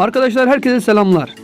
Arkadaşlar herkese selamlar.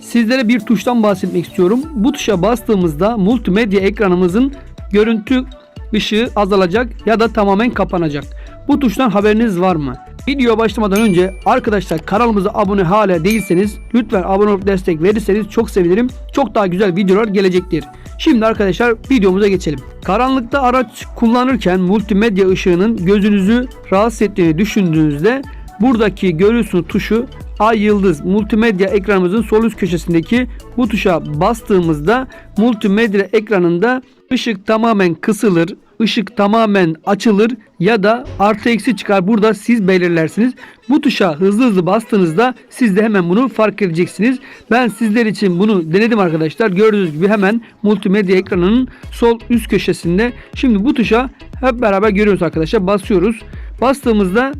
Sizlere bir tuştan bahsetmek istiyorum. Bu tuşa bastığımızda multimedya ekranımızın görüntü ışığı azalacak ya da tamamen kapanacak. Bu tuştan haberiniz var mı? Videoya başlamadan önce arkadaşlar kanalımıza abone hala değilseniz lütfen abone olup destek verirseniz çok sevinirim. Çok daha güzel videolar gelecektir. Şimdi arkadaşlar videomuza geçelim. Karanlıkta araç kullanırken multimedya ışığının gözünüzü rahatsız ettiğini düşündüğünüzde buradaki görüyorsunuz tuşu ay yıldız multimedya ekranımızın sol üst köşesindeki bu tuşa bastığımızda multimedya ekranında ışık tamamen kısılır, ışık tamamen açılır ya da artı eksi çıkar. Burada siz belirlersiniz. Bu tuşa hızlı hızlı bastığınızda siz de hemen bunu fark edeceksiniz. Ben sizler için bunu denedim arkadaşlar. Gördüğünüz gibi hemen multimedya ekranının sol üst köşesinde. Şimdi bu tuşa hep beraber görüyoruz arkadaşlar. Basıyoruz. Bastığımızda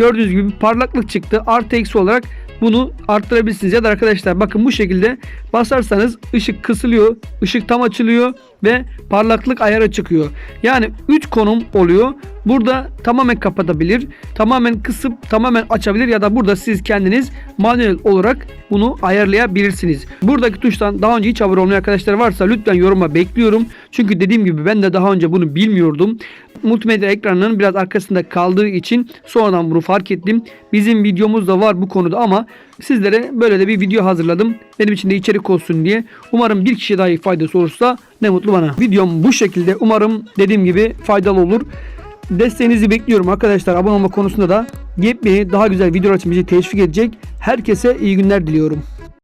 Gördüğünüz gibi parlaklık çıktı. Artı eksi olarak bunu arttırabilirsiniz. Ya da arkadaşlar bakın bu şekilde basarsanız ışık kısılıyor. ışık tam açılıyor ve parlaklık ayarı çıkıyor. Yani 3 konum oluyor. Burada tamamen kapatabilir, tamamen kısıp tamamen açabilir ya da burada siz kendiniz manuel olarak bunu ayarlayabilirsiniz. Buradaki tuştan daha önce hiç abone olmayan arkadaşlar varsa lütfen yoruma bekliyorum. Çünkü dediğim gibi ben de daha önce bunu bilmiyordum. Multimedya ekranının biraz arkasında kaldığı için sonradan bunu fark ettim. Bizim videomuz da var bu konuda ama sizlere böyle de bir video hazırladım. Benim için de içerik olsun diye. Umarım bir kişi dahi faydası olursa ne mutlu bana. Videom bu şekilde. Umarım dediğim gibi faydalı olur. Desteğinizi bekliyorum arkadaşlar. Abone olma konusunda da yepyeni daha güzel videolar için bizi teşvik edecek. Herkese iyi günler diliyorum.